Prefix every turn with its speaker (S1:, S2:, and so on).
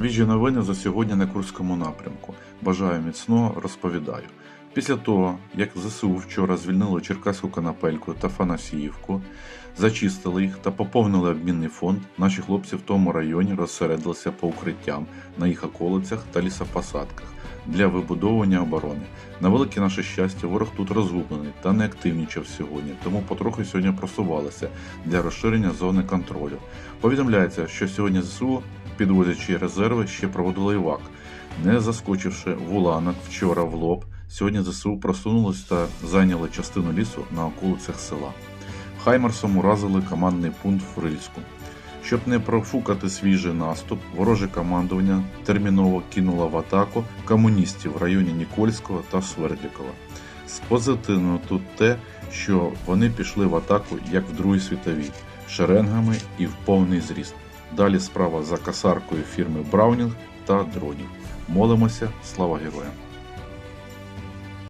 S1: Свіжі новини за сьогодні на Курському напрямку. Бажаю міцного, розповідаю. Після того, як ЗСУ вчора звільнили Черкаську Канапельку та Фанасіївку, зачистили їх та поповнили обмінний фонд, наші хлопці в тому районі розсередилися по укриттям на їх околицях та лісопосадках для вибудовування оборони. На велике наше щастя, ворог тут розгублений та не активнічав сьогодні, тому потроху сьогодні просувалися для розширення зони контролю. Повідомляється, що сьогодні ЗСУ, підвозячи резерви, ще проводили івак. Не заскочивши в Уланок вчора в лоб, сьогодні ЗСУ просунулись та зайняли частину лісу на околицях села. Хаймерсом уразили командний пункт в Рильську. Щоб не профукати свіжий наступ, вороже командування терміново кинуло в атаку комуністів в районі Нікольського та Свердлікова. З позитивного тут те, що вони пішли в атаку як в Другій світовій, шеренгами і в повний зріст. Далі справа за касаркою фірми Браунінг та дронів. Молимося, слава героям!